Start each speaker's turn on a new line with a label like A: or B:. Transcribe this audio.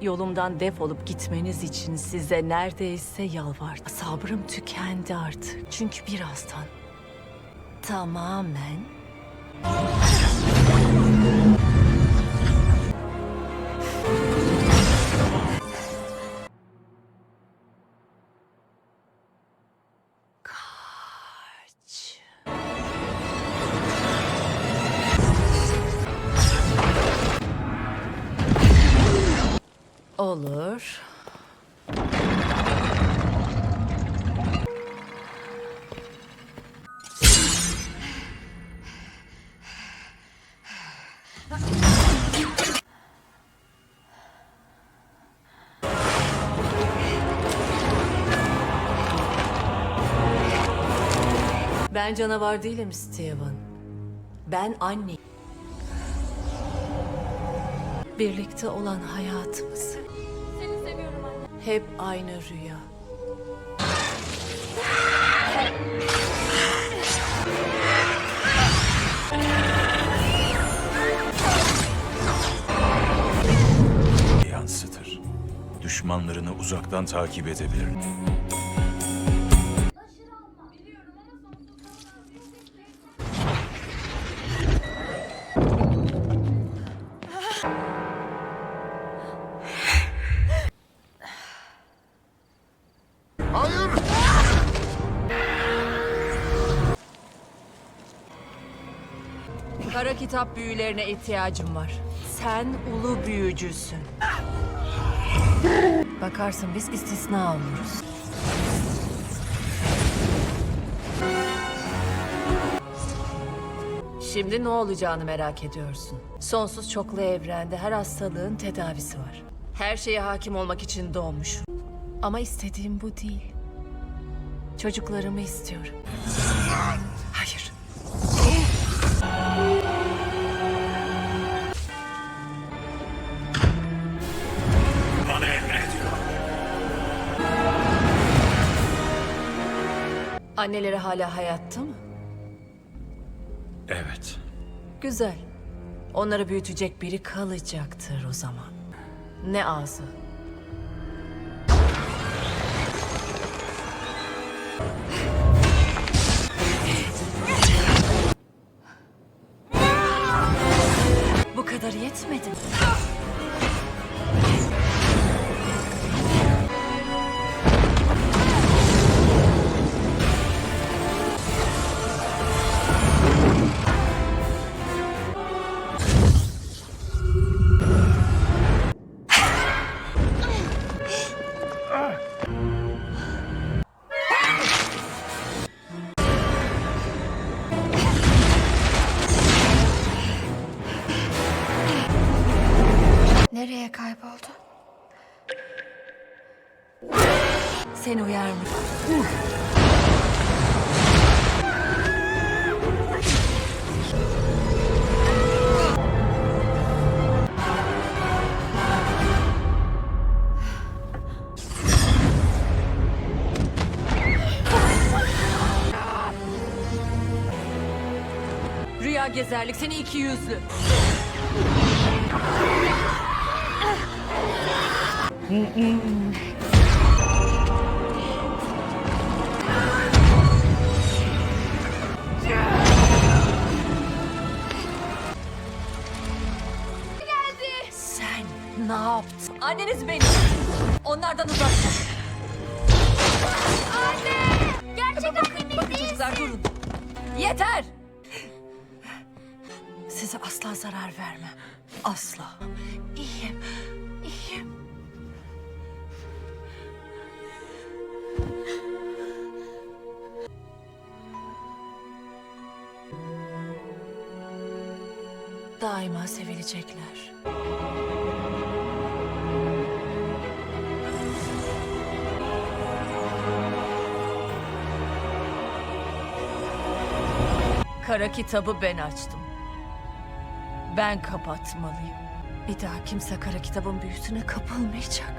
A: Yolumdan defolup gitmeniz için size neredeyse yalvardım. Sabrım tükendi artık. Çünkü birazdan tamamen Olur. Ben canavar değilim Steven. Ben anne. Birlikte olan hayatımız. Hep aynı rüya.
B: yansıtır. Düşmanlarını uzaktan takip edebilir.
A: Kara kitap büyülerine ihtiyacım var. Sen ulu büyücüsün. Bakarsın biz istisna oluruz. Şimdi ne olacağını merak ediyorsun. Sonsuz çoklu evrende her hastalığın tedavisi var. Her şeye hakim olmak için doğmuşum. Ama istediğim bu değil. Çocuklarımı istiyorum. Anneleri hala hayatta mı?
B: Evet.
A: Güzel. Onları büyütecek biri kalacaktır o zaman. Ne ağzı. Bu kadar yetmedi mi?
C: Nereye kayboldu?
A: Seni uyarmış. Rüya gezerlik seni iki yüzlü. Sen ne yaptın? Anneniz benim. Onlardan uzak dur.
C: Anne. Gerçek annem
A: Bakın çocuklar durun. Yeter. Size asla zarar vermem. Asla. İyiyim. Daima sevilecekler. Kara kitabı ben açtım. Ben kapatmalıyım. Bir daha kimse kara kitabın büyüsüne kapılmayacak.